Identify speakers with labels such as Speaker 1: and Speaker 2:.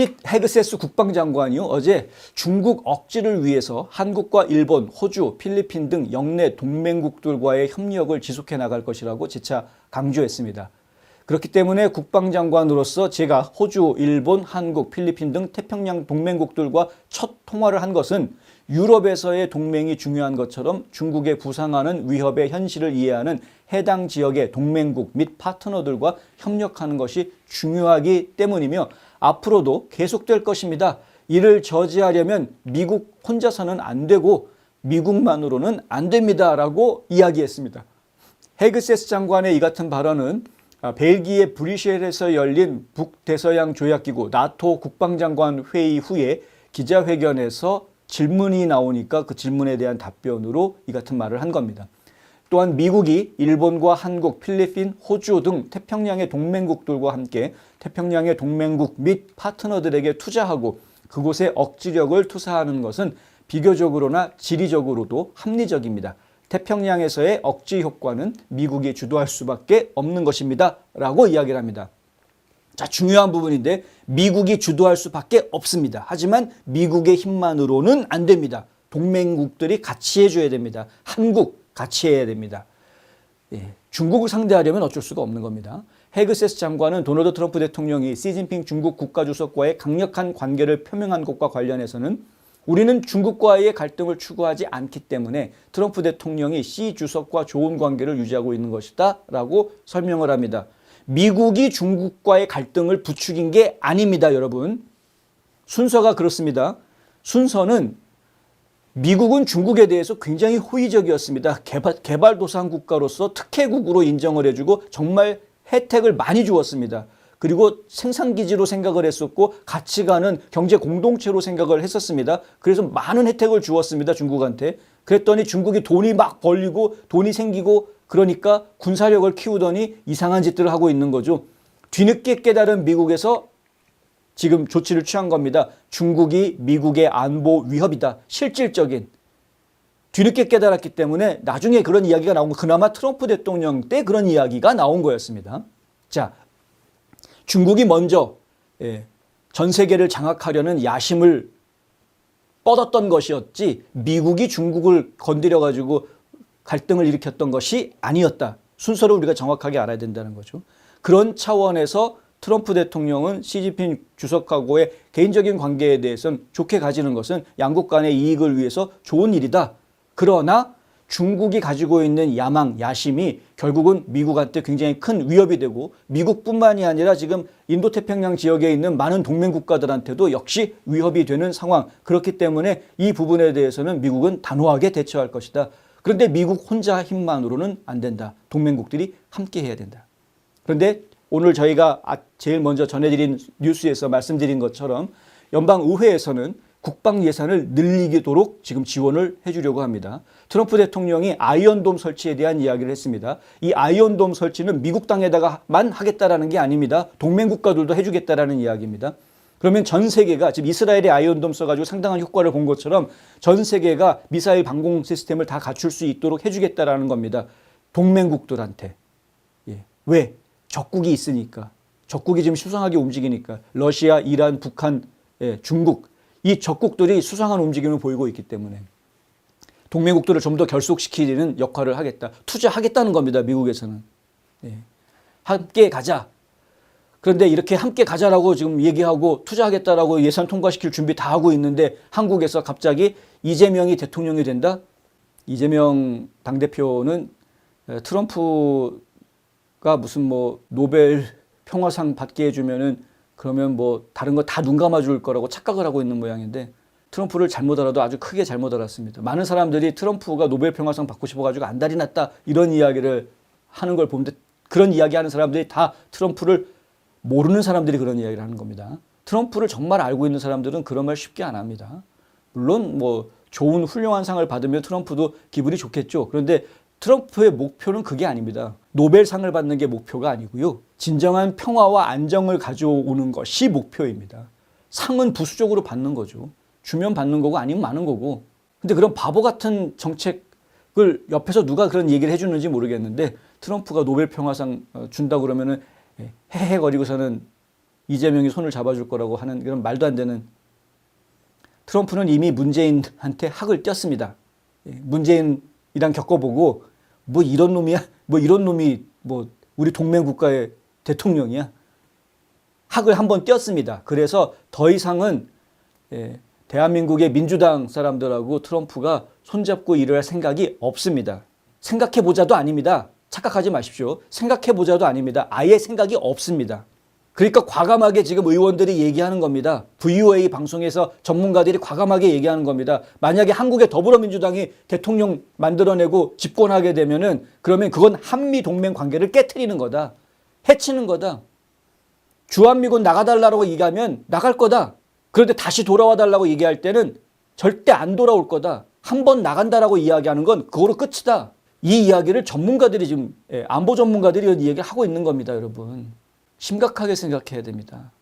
Speaker 1: 핏 헤그세스 국방장관이요 어제 중국 억지를 위해서 한국과 일본, 호주, 필리핀 등 영내 동맹국들과의 협력을 지속해 나갈 것이라고 재차 강조했습니다. 그렇기 때문에 국방장관으로서 제가 호주, 일본, 한국, 필리핀 등 태평양 동맹국들과 첫 통화를 한 것은 유럽에서의 동맹이 중요한 것처럼 중국에 부상하는 위협의 현실을 이해하는 해당 지역의 동맹국 및 파트너들과 협력하는 것이 중요하기 때문이며 앞으로도 계속될 것입니다. 이를 저지하려면 미국 혼자서는 안 되고 미국만으로는 안 됩니다라고 이야기했습니다. 헤그세스 장관의 이 같은 발언은 아, 벨기에 브뤼셀에서 열린 북대서양 조약기구 나토 국방장관 회의 후에 기자회견에서 질문이 나오니까 그 질문에 대한 답변으로 이 같은 말을 한 겁니다. 또한 미국이 일본과 한국, 필리핀, 호주 등 태평양의 동맹국들과 함께 태평양의 동맹국 및 파트너들에게 투자하고 그곳에 억지력을 투사하는 것은 비교적으로나 지리적으로도 합리적입니다. 태평양에서의 억지 효과는 미국이 주도할 수밖에 없는 것입니다. 라고 이야기를 합니다. 자, 중요한 부분인데 미국이 주도할 수밖에 없습니다. 하지만 미국의 힘만으로는 안 됩니다. 동맹국들이 같이 해줘야 됩니다. 한국 같이 해야 됩니다. 예, 중국을 상대하려면 어쩔 수가 없는 겁니다. 헤그세스 장관은 도널드 트럼프 대통령이 시진핑 중국 국가주석과의 강력한 관계를 표명한 것과 관련해서는 우리는 중국과의 갈등을 추구하지 않기 때문에 트럼프 대통령이 시 주석과 좋은 관계를 유지하고 있는 것이다 라고 설명을 합니다. 미국이 중국과의 갈등을 부추긴 게 아닙니다, 여러분. 순서가 그렇습니다. 순서는 미국은 중국에 대해서 굉장히 호의적이었습니다. 개발, 개발도상 국가로서 특혜국으로 인정을 해주고 정말 혜택을 많이 주었습니다. 그리고 생산기지로 생각을 했었고 같이 가는 경제 공동체로 생각을 했었습니다. 그래서 많은 혜택을 주었습니다. 중국한테. 그랬더니 중국이 돈이 막 벌리고 돈이 생기고 그러니까 군사력을 키우더니 이상한 짓들을 하고 있는 거죠. 뒤늦게 깨달은 미국에서 지금 조치를 취한 겁니다. 중국이 미국의 안보 위협이다. 실질적인. 뒤늦게 깨달았기 때문에 나중에 그런 이야기가 나온 거 그나마 트럼프 대통령 때 그런 이야기가 나온 거였습니다. 자, 중국이 먼저 예, 전 세계를 장악하려는 야심을 뻗었던 것이었지 미국이 중국을 건드려 가지고 갈등을 일으켰던 것이 아니었다. 순서를 우리가 정확하게 알아야 된다는 거죠. 그런 차원에서 트럼프 대통령은 시진핑 주석하고의 개인적인 관계에 대해서는 좋게 가지는 것은 양국 간의 이익을 위해서 좋은 일이다. 그러나 중국이 가지고 있는 야망, 야심이 결국은 미국한테 굉장히 큰 위협이 되고 미국뿐만이 아니라 지금 인도태평양 지역에 있는 많은 동맹 국가들한테도 역시 위협이 되는 상황. 그렇기 때문에 이 부분에 대해서는 미국은 단호하게 대처할 것이다. 그런데 미국 혼자 힘만으로는 안 된다. 동맹국들이 함께 해야 된다. 그런데 오늘 저희가 아- 제일 먼저 전해드린 뉴스에서 말씀드린 것처럼 연방의회에서는 국방 예산을 늘리도록 지금 지원을 해주려고 합니다. 트럼프 대통령이 아이언돔 설치에 대한 이야기를 했습니다. 이 아이언돔 설치는 미국 땅에다가만 하겠다라는 게 아닙니다. 동맹 국가들도 해주겠다라는 이야기입니다. 그러면 전 세계가 지금 이스라엘의 아이언돔 써가지고 상당한 효과를 본 것처럼 전 세계가 미사일 방공 시스템을 다 갖출 수 있도록 해주겠다라는 겁니다. 동맹국들한테. 예. 왜? 적국이 있으니까. 적국이 지금 수상하게 움직이니까. 러시아, 이란, 북한, 예, 중국. 이 적국들이 수상한 움직임을 보이고 있기 때문에. 동맹국들을 좀 더 결속시키는 역할을 하겠다. 투자하겠다는 겁니다. 미국에서는. 예. 함께 가자. 그런데 이렇게 함께 가자라고 지금 얘기하고 투자하겠다라고 예산 통과시킬 준비 다 하고 있는데 한국에서 갑자기 이재명이 대통령이 된다? 이재명 당대표는 트럼프 가 무슨 뭐 노벨 평화상 받게 해주면은 그러면 뭐 다른 거 다 눈 감아 줄 거라고 착각을 하고 있는 모양인데 트럼프를 잘못 알아도 아주 크게 잘못 알았습니다. 많은 사람들이 트럼프가 노벨 평화상 받고 싶어가지고 안달이 났다 이런 이야기를 하는 걸 보는데 그런 이야기 하는 사람들이 다 트럼프를 모르는 사람들이 그런 이야기를 하는 겁니다. 트럼프를 정말 알고 있는 사람들은 그런 말 쉽게 안 합니다. 물론 뭐 좋은 훌륭한 상을 받으면 트럼프도 기분이 좋겠죠. 그런데 트럼프의 목표는 그게 아닙니다. 노벨상을 받는 게 목표가 아니고요. 진정한 평화와 안정을 가져오는 것이 목표입니다. 상은 부수적으로 받는 거죠. 주면 받는 거고 아니면 마는 거고. 근데 그런 바보 같은 정책을 옆에서 누가 그런 얘기를 해주는지 모르겠는데 트럼프가 노벨 평화상 어, 준다 그러면은 헤헤거리고서는 이재명이 손을 잡아줄 거라고 하는 그런 말도 안 되는 트럼프는 이미 문재인한테 학을 띄었습니다. 예, 문재인이랑 겪어보고 뭐 이런 놈이야? 뭐 이런 놈이 뭐 우리 동맹 국가의 대통령이야? 학을 한번 띄었습니다. 그래서 더 이상은 예, 대한민국의 민주당 사람들하고 트럼프가 손잡고 일을 할 생각이 없습니다. 생각해 보자도 아닙니다. 착각하지 마십시오. 생각해 보자도 아닙니다. 아예 생각이 없습니다. 그러니까 과감하게 지금 의원들이 얘기하는 겁니다. VOA 방송에서 전문가들이 과감하게 얘기하는 겁니다. 만약에 한국의 더불어민주당이 대통령 만들어내고 집권하게 되면은 그러면 그건 한미 동맹 관계를 깨트리는 거다. 해치는 거다. 주한미군 나가달라고 얘기하면 나갈 거다. 그런데 다시 돌아와 달라고 얘기할 때는 절대 안 돌아올 거다. 한 번 나간다라고 이야기하는 건 그거로 끝이다. 이 이야기를 전문가들이 지금 예, 안보 전문가들이 이 얘기를 하고 있는 겁니다, 여러분. 심각하게 생각해야 됩니다.